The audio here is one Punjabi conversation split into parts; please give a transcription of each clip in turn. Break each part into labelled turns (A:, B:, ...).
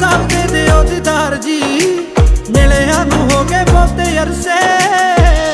A: ਰਾਜਾ ਦੇ ਦਿਓ ਦੀਦਾਰ ਜੀ। ਮਿਲਿਆਂ ਨੂੰ ਹੋ ਗਏ ਬਹੁਤੇ ਅਰਸੇ।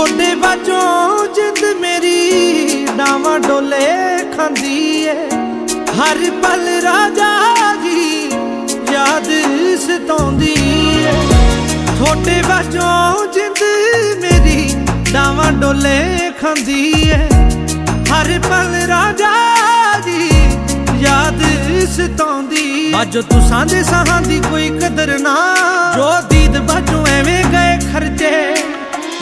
A: ਤੁਹਾਡੇ ਬਾਝੋਂ ਜਿੰਦ ਮੇਰੀ ਡਾਵਾਂ ਡੋਲੇ ਖਾਂਦੀ ਏ। ਹਰ ਪਲ ਰਾਜਾ ਜੀ ਯਾਦ ਸਤਾਉਂਦੀ ਏ। ਤੁਹਾਡੇ ਬਾਝੋਂ ਜਿੰਦ ਮੇਰੀ ਡਾਵਾਂ ਡੋਲੇ ਖਾਂਦੀ ਏ। ਹਰ ਪਲ ਰਾਜਾ ਜੀ ਯਾਦ ਸਤਾਉਂਦੀ ਬਾਜੋ ਤੁਸਾਂ ਦੇ ਸਾਹਾਂ ਦੀ ਕੋਈ ਕਦਰ ਨਾ। ਜੋ ਦੀਦ ਖਰਚੇ